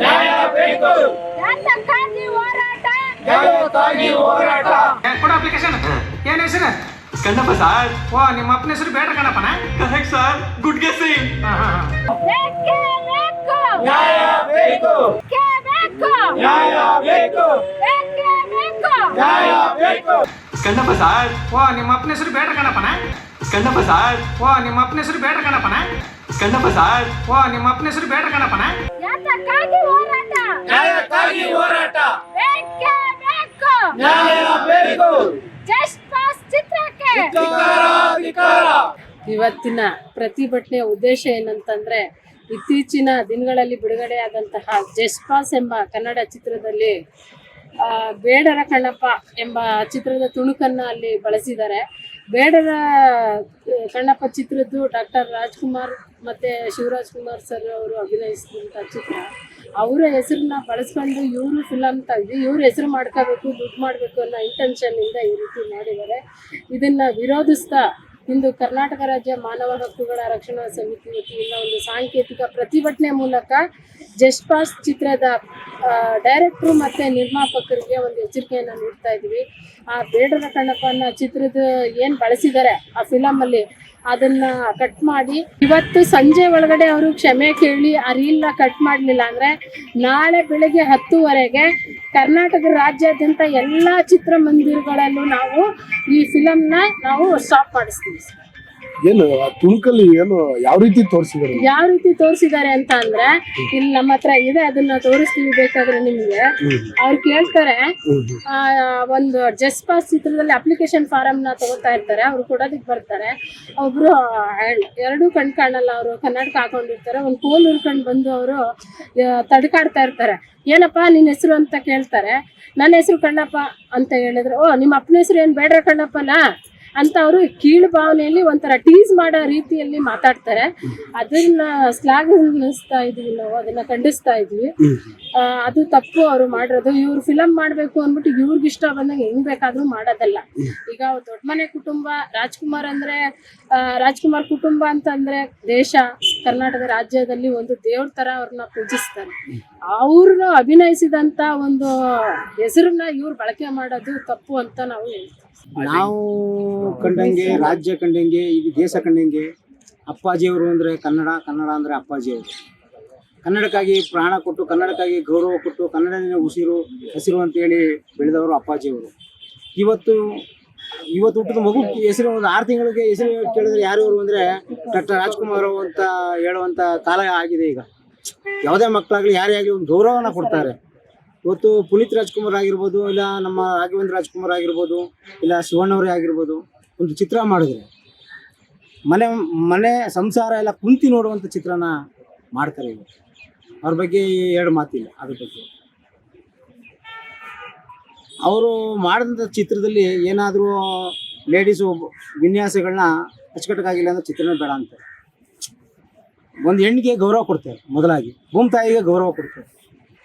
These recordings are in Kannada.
ನ್ಯಾಯ ಬೇಕು ಯಾತಕ್ಕಾಗಿ ಹೋರಾಟ. ನ್ಯಾಯಕ್ಕಾಗಿ ಹೋರಾಟ. ಕೊಡು ಅಪ್ಲಿಕೇಶನ್ ಏನ್ ಹೆಸರು? ಕಣ್ಣಪ್ಪ ಸರ್ ಓ ನಿಮ್ಮ ಅಪ್ಪನ ಹೆಸರು ಬೇಡ ಕಣ್ಣಪ್ಪನ. ಕರೆಕ್ಟ್ ಸರ್ ಗುಡ್ ಬೇಕು ನ್ಯಾಯ ಬೇಕು ನ್ಯಾಯ ಬೇಕು ನ್ಯಾಯ ಕಣ್ಣಪ್ಪ ಸರ್ ಓ ನಿಮ್ಮ ಅಪ್ಪನ ಹೆಸರು ಬೇಡ ಕಣ್ಣಪ್ಪನ. ಕಣ್ಣಪ್ಪ ಸರ್ ಓ ನಿಮ್ಮ ಅಪ್ಪನ ಹೆಸರು ಬೇಡ ಕಣಪ್ಪನ ಕಣ್ಣಪ್ಪ ಸಾರ್ ಓ ನಿಮ್ಮ ಅಪ್ಪನ ಹೆಸರು ಬೇಡ ಕಣಪ್ಪನ ಯಾತಕ್ಕಾಗಿ ಹೋರಾಟ ನ್ಯಾಯಕ್ಕಾಗಿ ಹೋರಾಟ ಬೇಕೇ ಬೇಕು ನ್ಯಾಯ ಬೇಕು ಜಸ್ಟ್ ಪಾಸ್ ಚಿತ್ರಕ್ಕೆ ಧಿಕ್ಕಾರ ಧಿಕ್ಕಾರ ಇವತ್ತಿನ ಪ್ರತಿಭಟನೆಯ ಉದ್ದೇಶ ಏನಂತಂದ್ರೆ ಇತ್ತೀಚಿನ ದಿನಗಳಲ್ಲಿ ಬಿಡುಗಡೆಯಾದಂತಹ ಜಸ್ಪಾಸ್ ಎಂಬ ಕನ್ನಡ ಚಿತ್ರದಲ್ಲಿ ಆ, ಬೇಡರ ಕಣ್ಣಪ್ಪ ಎಂಬ ಚಿತ್ರದ ತುಣುಕನ್ನ ಅಲ್ಲಿ ಬಳಸಿದ್ದಾರೆ. ಬೇಡರ ಕಣ್ಣಪ್ಪ ಚಿತ್ರದ್ದು ಡಾಕ್ಟರ್ ರಾಜ್ಕುಮಾರ್ ಮತ್ತೆ ಶಿವರಾಜ್ ಕುಮಾರ್ ಸರ್ ಅವರು ಅಭಿನಯಿಸಿದಂಥ ಚಿತ್ರ, ಅವರ ಹೆಸರನ್ನ ಬಳಸ್ಕೊಂಡು ಇವರು ಫಿಲಮ್ ತೆಗ್ದು ಇವ್ರ ಹೆಸರು ಮಾಡ್ಕೋಬೇಕು, ದುಡ್ಡು ಮಾಡಬೇಕು ಅನ್ನೋ ಇಂಟೆನ್ಷನ್ನಿಂದ ಈ ರೀತಿ ಮಾಡಿದ್ದಾರೆ. ಇದನ್ನ ವಿರೋಧಿಸ್ತಾ ಇಂದು ಕರ್ನಾಟಕ ರಾಜ್ಯ ಮಾನವ ಹಕ್ಕುಗಳ ರಕ್ಷಣಾ ಸಮಿತಿ ವತಿಯಿಂದ ಒಂದು ಸಾಂಕೇತಿಕ ಪ್ರತಿಭಟನೆ ಮೂಲಕ ಜಸ್ಟ್ ಪಾಸ್ ಚಿತ್ರದ ಡೈರೆಕ್ಟ್ರು ಮತ್ತು ನಿರ್ಮಾಪಕರಿಗೆ ಒಂದು ಎಚ್ಚರಿಕೆಯನ್ನು ನೀಡ್ತಾ ಇದ್ವಿ. ಆ ಬೇಡರ ಕಣ್ಣಪ್ಪನ ಚಿತ್ರದ ಏನು ಬಳಸಿದ್ದಾರೆ ಆ ಫಿಲಮಲ್ಲಿ ಅದನ್ನ ಕಟ್ ಮಾಡಿ ಇವತ್ತು ಸಂಜೆ ಒಳಗಡೆ ಅವರು ಕ್ಷಮೆ ಕೇಳಿ ಆ ಕಟ್ ಮಾಡಲಿಲ್ಲ ಅಂದ್ರೆ ನಾಳೆ ಬೆಳಗ್ಗೆ ಹತ್ತುವರೆಗೆ ಕರ್ನಾಟಕ ರಾಜ್ಯಾದ್ಯಂತ ಎಲ್ಲ ಚಿತ್ರಮಂದಿರಗಳಲ್ಲೂ ನಾವು ಈ ಫಿಲಮ್ನ ನಾವು ಸ್ಟಾಪ್ ಮಾಡಿಸ್ತೀವಿ. ಏನು ಆ ತುಣುಕಲ್ಲಿ ಏನು ಯಾವ ರೀತಿ ತೋರಿಸಿದಾರೆ ಯಾವ ರೀತಿ ತೋರಿಸಿದ್ದಾರೆ ಅಂತ ಅಂದ್ರೆ ಇಲ್ಲಿ ನಮ್ಮ ಹತ್ರ ಇದೆ ಅದನ್ನ ತೋರಿಸ್ತೀವಿ ಬೇಕಾದ್ರೆ ನಿಮ್ಗೆ. ಅವ್ರು ಕೇಳ್ತಾರೆ ಆ, ಒಂದು ಜಸ್ಟ್ ಪಾಸ್ ಚಿತ್ರದಲ್ಲಿ ಅಪ್ಲಿಕೇಶನ್ ಫಾರಮ್ನ ತಗೋತಾ ಇರ್ತಾರೆ ಅವ್ರು ಕೊಡೋದಕ್ಕೆ ಬರ್ತಾರೆ. ಒಬ್ರು ಎರಡೂ ಕಣ್ ಕಾಣಲ್ಲ ಅವರು ಕನ್ನಡಕ ಹಾಕೊಂಡಿರ್ತಾರೆ. ಒಂದು ಕೋಲ್ ಹುಡ್ಕೊಂಡು ಬಂದು ಅವರು ತಡ್ಕಾಡ್ತಾ ಇರ್ತಾರೆ. ಏನಪ್ಪ ನಿನ್ನ ಹೆಸರು ಅಂತ ಕೇಳ್ತಾರೆ. ನನ್ನ ಹೆಸರು ಕಣ್ಣಪ್ಪ ಅಂತ ಹೇಳಿದ್ರೆ ಓ ನಿಮ್ಮ ಅಪ್ಪನ ಹೆಸರು ಏನು ಬೇಡ್ರ ಕಣ್ಣಪ್ಪನ? ಅಂತ ಅವರು ಕೀಳು ಭಾವನೆಯಲ್ಲಿ ಒಂಥರ ಟೀಸ್ ಮಾಡೋ ರೀತಿಯಲ್ಲಿ ಮಾತಾಡ್ತಾರೆ. ಅದನ್ನ ಶ್ಲಾಘಿಸ್ತಾ ಇದೀವಿ ನಾವು, ಅದನ್ನ ಖಂಡಿಸ್ತಾ ಇದೀವಿ. ಅದು ತಪ್ಪು ಅವರು ಮಾಡಿರೋದು. ಇವ್ರು ಫಿಲಮ್ ಮಾಡಬೇಕು ಅಂದ್ಬಿಟ್ಟು ಇವ್ರಿಗೆ ಇಷ್ಟ ಬಂದಂಗೆ ಹೆಂಗ್ ಬೇಕಾದ್ರೂ ಮಾಡೋದಲ್ಲ. ಈಗ ದೊಡ್ಡ ಮನೆ ಕುಟುಂಬ, ರಾಜ್ಕುಮಾರ್ ಅಂದ್ರೆ ರಾಜ್ಕುಮಾರ್ ಕುಟುಂಬ ಅಂತಂದ್ರೆ ದೇಶ, ಕರ್ನಾಟಕ ರಾಜ್ಯದಲ್ಲಿ ಒಂದು ದೇವ್ರ ತರ ಅವ್ರನ್ನ ಪೂಜಿಸ್ತಾರೆ. ಅವ್ರನ್ನ ಅಭಿನಯಿಸಿದಂತ ಒಂದು ಹೆಸರನ್ನ ಇವ್ರು ಬಳಕೆ ಮಾಡೋದು ತಪ್ಪು ಅಂತ ನಾವು ಹೇಳ್ತೀವಿ. ನಾವು ಕಂಡಂಗೆ ರಾಜ್ಯ ಕಂಡಂಗೆ ಈಗ ದೇಶ ಕಂಡಂಗೆ ಅಪ್ಪಾಜಿಯವರು ಅಂದರೆ ಕನ್ನಡ ಕನ್ನಡ ಅಂದರೆ ಅಪ್ಪಾಜಿಯವರು. ಕನ್ನಡಕ್ಕಾಗಿ ಪ್ರಾಣ ಕೊಟ್ಟು ಕನ್ನಡಕ್ಕಾಗಿ ಗೌರವ ಕೊಟ್ಟು ಕನ್ನಡನೇ ಉಸಿರು ಹಸಿರು ಅಂತೇಳಿ ಬೆಳೆದವರು ಅಪ್ಪಾಜಿಯವರು. ಇವತ್ತು ಇವತ್ತು ಹುಟ್ಟಿದ ಮಗು ಹೆಸರು ಒಂದು ಆರು ತಿಂಗಳಿಗೆ ಹೆಸರು ಕೇಳಿದ್ರೆ ಯಾರು ಅವರು ಅಂದರೆ ಡಾಕ್ಟರ್ ರಾಜ್ಕುಮಾರ್ ಅಂತ ಹೇಳುವಂಥ ಕಾಲ ಆಗಿದೆ ಈಗ. ಯಾವುದೇ ಮಕ್ಕಳಾಗಲಿ ಯಾರೇ ಆಗಲಿ ಒಂದು ಗೌರವನ ಕೊಡ್ತಾರೆ. ಇವತ್ತು ಪುನೀತ್ ರಾಜ್ಕುಮಾರ್ ಆಗಿರ್ಬೋದು, ಇಲ್ಲ ನಮ್ಮ ರಾಘವೇಂದ್ರ ರಾಜ್ಕುಮಾರ್ ಆಗಿರ್ಬೋದು, ಇಲ್ಲ ಶಿವಣ್ಣವರೇ ಆಗಿರ್ಬೋದು, ಒಂದು ಚಿತ್ರ ಮಾಡಿದ್ರೆ, ಮನೆ ಮನೆ ಸಂಸಾರ ಎಲ್ಲ ಕುಂತಿ ನೋಡುವಂಥ ಚಿತ್ರನ ಮಾಡ್ತಾರೆ ಇವತ್ತು. ಅವ್ರ ಬಗ್ಗೆ ಎರಡು ಮಾತಿಲ್ಲ, ಅದ್ರ ಬಗ್ಗೆ. ಅವರು ಮಾಡಿದಂಥ ಚಿತ್ರದಲ್ಲಿ ಏನಾದರೂ ಲೇಡೀಸು ವಿನ್ಯಾಸಗಳನ್ನ ಅಚ್ಚುಕಟ್ಟಾಗಿಲ್ಲ ಅಂದ್ರೆ ಚಿತ್ರನೇ ಬೇಡ ಅಂತಾರೆ. ಒಂದು ಹೆಣ್ಣಿಗೆ ಗೌರವ ಕೊಡ್ತಾರೆ, ಮೊದಲಾಗಿ. ಭೂಮಿ ತಾಯಿಗೆ ಗೌರವ ಕೊಡ್ತಾರೆ.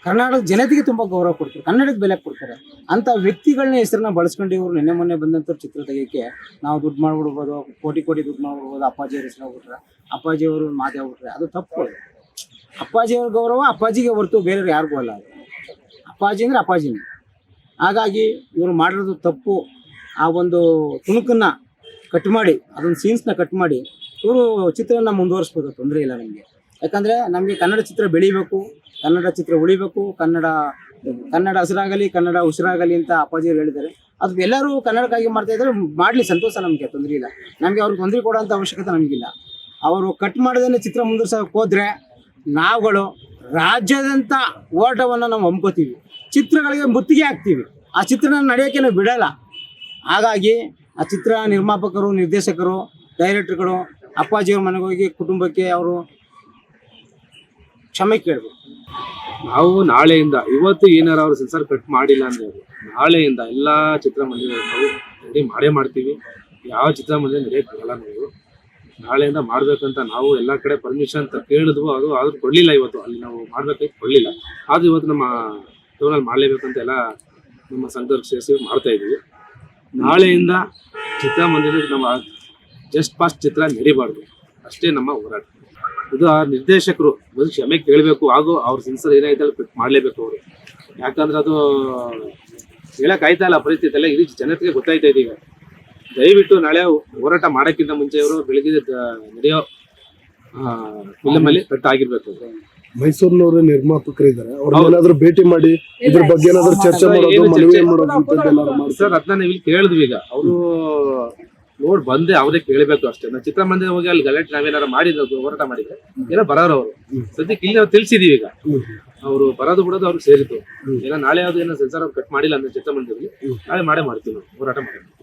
ಕರ್ನಾಟಕ ಜನತೆಗೆ ತುಂಬ ಗೌರವ ಕೊಡ್ತಾರೆ. ಕನ್ನಡಕ್ಕೆ ಬೆಲೆ ಕೊಡ್ತಾರೆ. ಅಂಥ ವ್ಯಕ್ತಿಗಳನ್ನ ಹೆಸರನ್ನ ಬಳಸ್ಕೊಂಡು ಇವರು ನಿನ್ನೆ ಮೊನ್ನೆ ಬಂದಂಥ ಚಿತ್ರ ತೆಗಿಯೋಕ್ಕೆ ನಾವು ದುಡ್ಡು ಮಾಡ್ಬಿಡ್ಬೋದು, ಕೋಟಿ ಕೋಟಿ ದುಡ್ಡು ಮಾಡ್ಬಿಡ್ಬೋದು ಅಪ್ಪಾಜಿಯವ್ರ ಹೆಸರು ಹೋಗ್ಬಿಟ್ರೆ ಅಪ್ಪಾಜಿಯವರು ಮಾತು ಹೋಗ್ಬಿಟ್ರೆ. ಅದು ತಪ್ಪು ಅಪ್ಪಾಜಿ ಅವ್ರ ಗೌರವ ಅಪ್ಪಾಜಿಗೆ ಹೊರತು ಬೇರೆಯವ್ರು ಯಾರಿಗೂ ಅಲ್ಲ ಅದು. ಅಪ್ಪಾಜಿ ಅಂದರೆ ಅಪ್ಪಾಜಿನೇ. ಹಾಗಾಗಿ ಇವರು ಮಾಡಿರೋದು ತಪ್ಪು. ಆ ಒಂದು ತುಣುಕನ್ನ ಕಟ್ ಮಾಡಿ, ಅದೊಂದು ಸೀನ್ಸ್ನ ಕಟ್ ಮಾಡಿ, ಇವರು ಚಿತ್ರನ ಮುಂದುವರಿಸ್ಬೋದು, ತೊಂದರೆ ಇಲ್ಲ ನಮಗೆ. ಯಾಕಂದರೆ ನಮಗೆ ಕನ್ನಡ ಚಿತ್ರ ಬೆಳಿಬೇಕು, ಕನ್ನಡ ಚಿತ್ರ ಉಳಿಬೇಕು, ಕನ್ನಡ ಕನ್ನಡ ಹಸಿರಾಗಲಿ, ಕನ್ನಡ ಉಸಿರಾಗಲಿ ಅಂತ ಅಪ್ಪಾಜಿಯವರು ಹೇಳಿದ್ದಾರೆ. ಅದು ಎಲ್ಲರೂ ಕನ್ನಡಕ್ಕಾಗಿ ಮಾಡ್ತಾ ಇದ್ದಾರೆ ಮಾಡಲಿ, ಸಂತೋಷ ನಮಗೆ, ತೊಂದರೆ ಇಲ್ಲ. ನಮಗೆ ಅವ್ರಿಗೆ ತೊಂದರೆ ಕೊಡೋಂಥ ಅವಶ್ಯಕತೆ ನಮಗಿಲ್ಲ. ಅವರು ಕಟ್ ಮಾಡದೇ ಚಿತ್ರ ಮುಂದುವರ್ಸೋಕೆ ಹೋದ್ರೆ ನಾವುಗಳು ರಾಜ್ಯದಂತ ಓಟವನ್ನು ನಾವು ಹಮ್ಕೋತೀವಿ. ಚಿತ್ರಗಳಿಗೆ ಮುತ್ತಿಗೆ ಹಾಕ್ತೀವಿ. ಆ ಚಿತ್ರನ ನಡೆಯೋಕ್ಕೆ ನಾವು ಬಿಡಲ್ಲ. ಹಾಗಾಗಿ ಆ ಚಿತ್ರ ನಿರ್ಮಾಪಕರು, ನಿರ್ದೇಶಕರು ಡೈರೆಕ್ಟರ್ಗಳು ಅಪ್ಪಾಜಿಯವ್ರ ಮನೆಗೆ ಹೋಗಿ ಕುಟುಂಬಕ್ಕೆ ಅವರು ಕ್ಷಮೆ ಕೇಳಬೇಕು. ನಾವು ನಾಳೆಯಿಂದ, ಇವತ್ತು ಏನಾರ ಅವ್ರು ಸೆನ್ಸರ್ ಕಟ್ ಮಾಡಿಲ್ಲ ಅಂದ್ರೆ ನಾಳೆಯಿಂದ ಎಲ್ಲಾ ಚಿತ್ರಮಂದಿರಗಳು ರೆಡಿ ಮಾಡೇ ಮಾಡ್ತೀವಿ. ಯಾವ ಚಿತ್ರಮಂದಿರ ನಡೆಯಕ್ಕೆ ಬರಲ್ಲ ನಾವು ನಾಳೆಯಿಂದ ಮಾಡ್ಬೇಕಂತ ನಾವು ಎಲ್ಲ ಕಡೆ ಪರ್ಮಿಷನ್ ಅಂತ ಕೇಳಿದ್ವು. ಅದು ಆದ್ರೂ ಕೊಡ್ಲಿಲ್ಲ ಇವತ್ತು. ಅಲ್ಲಿ ನಾವು ಮಾಡ್ಬೇಕಾಗಿ ಕೊಡ್ಲಿಲ್ಲ. ಆದ್ರೂ ಇವತ್ತು ನಮ್ಮ ಟೌನಲ್ಲಿ ಮಾಡ್ಲೇಬೇಕಂತ ಎಲ್ಲ ನಮ್ಮ ಸಂಘದವ್ರಿಗೆ ಸೇರಿಸಿ ಮಾಡ್ತಾ ಇದೀವಿ. ನಾಳೆಯಿಂದ ಚಿತ್ರಮಂದಿರ ನಮ್ಮ ಜಸ್ಟ್ ಪಾಸ್ ಚಿತ್ರ ನಡಿಬಾರ್ದು. ಅಷ್ಟೇ ನಮ್ಮ ಹೋರಾಟ. ಇದು ಆ ನಿರ್ದೇಶಕರು ಒಂದು ಕ್ಷಮೆ ಕೇಳಬೇಕು ಹಾಗೂ ಅವ್ರ ಸಿನ್ಸರ್ ಏನಾಯ್ತು ಫಿಟ್ ಮಾಡಲೇಬೇಕು ಅವರು. ಯಾಕಂದ್ರೆ ಅದು ಹೇಳಕ್ ಆಯ್ತಾ ಇಲ್ಲ ಪರಿಸ್ಥಿತಿ ಎಲ್ಲ ಇಡೀ ಜನತೆಗೆ ಗೊತ್ತಾಯ್ತಾ ಇದೆ ಈಗ. ದಯವಿಟ್ಟು ನಾಳೆ ಹೋರಾಟ ಮಾಡೋಕ್ಕಿಂತ ಮುಂಚೆ ಇವರು ಬೆಳಗ್ಗೆ ನಡೆಯೋ ಫಿಲಮ್ ಅಲ್ಲಿ ಕಟ್ ಆಗಿರ್ಬೇಕು ಮೈಸೂರಿನವರು ನಿರ್ಮಾಪಕರಿದ್ದಾರೆ ಅವ್ರನ್ನೇನಾದ್ರೂ ಭೇಟಿ ಮಾಡಿ ಇದ್ರ ಬಗ್ಗೆ ಏನಾದ್ರೂ ಚರ್ಚೆ ಮಾಡೋದು ಮನವಿ ಮಾಡೋದು ಸರ್ ಅದನ್ನ ನಾವು ಇಲ್ಲಿ ಕೇಳಿದ್ವಿ ಈಗ. ಅವರು ನೋಡ್ ಬಂದೆ ಅವರೇ ಕೇಳಬೇಕು ಅಷ್ಟೇ. ನಾವು ಚಿತ್ರಮಂದಿರ ಹೋಗಿ ಅಲ್ಲಿ ಗಲಾಟೆ ನಾವೇನಾರ ಮಾಡಿದ್ರು ಹೋರಾಟ ಮಾಡಿದ್ರೆ ಏನೋ ಬರೋರು ಅವರು. ಸದ್ಯಕ್ಕೆ ಇಲ್ಲಿ ನಾವು ತಿಳಿಸಿದೀವಿ ಈಗ. ಅವರು ಬರೋದು ಬಿಡೋದು ಅವ್ರಿಗೆ ಸೇರಿತು ಏನೋ ನಾಳೆ ಯಾವ್ದು ಏನೋ ಸೆನ್ಸರ್ ಅವ್ರು ಕಟ್ ಮಾಡಿಲ್ಲ ಅಂದ್ರೆ ಚಿತ್ರಮಂದಿರದಲ್ಲಿ ನಾಳೆ ಮಾಡೇ ಮಾಡ್ತೀವಿ ನಾವು. ಹೋರಾಟ ಮಾಡಿ